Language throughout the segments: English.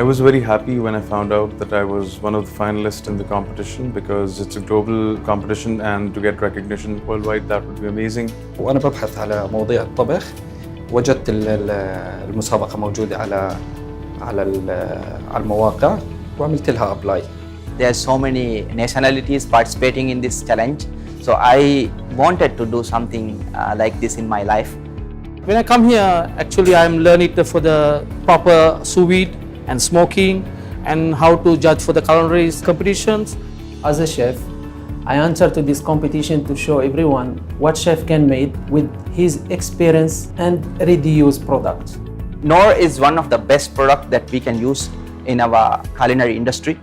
I was very happy when I found out that I was one of the finalists in the competition because it's a global competition and to get recognition worldwide that would be amazing. وانا ببحث على مواضيع الطبخ وجدت ال- ال- المسابقه موجوده على على ال- على المواقع وعملت لها ابلاي There are so many nationalities participating in this challenge. So I wanted to do something uh, like this in my life. When I come here, actually I'm learning the- for the proper sous vide and smoking and how to judge for the culinary competitions. As a chef, I enter to this competition to show everyone what chef can make with his experience and ready-use products. Nor is one of the best product that we can use in our culinary industry.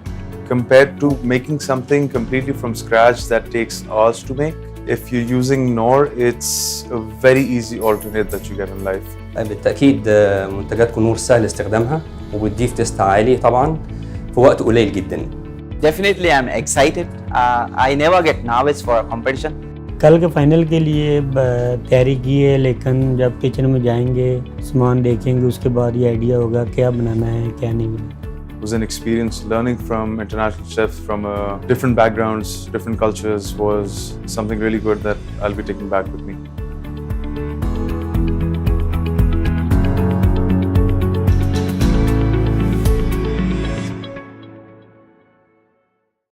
Compared to making something completely from scratch that takes hours to make, if you're using Knorr, it's a very easy alternate that you get in life. بالتأكيد آه، منتجاتكم نور سهل استخدامها وبتضيف تيست عالي طبعا في وقت قليل جدا Definitely I'm excited. Uh, I never get nervous for a competition. कल के final के लिए ब- तैयारी की है लेकिन जब किचन में जाएंगे सामान देखेंगे उसके बाद ये आइडिया होगा क्या बनाना है क्या नहीं बनाना It was an experience learning from international chefs from uh, different backgrounds, different cultures was something really good that I'll be taking back with me.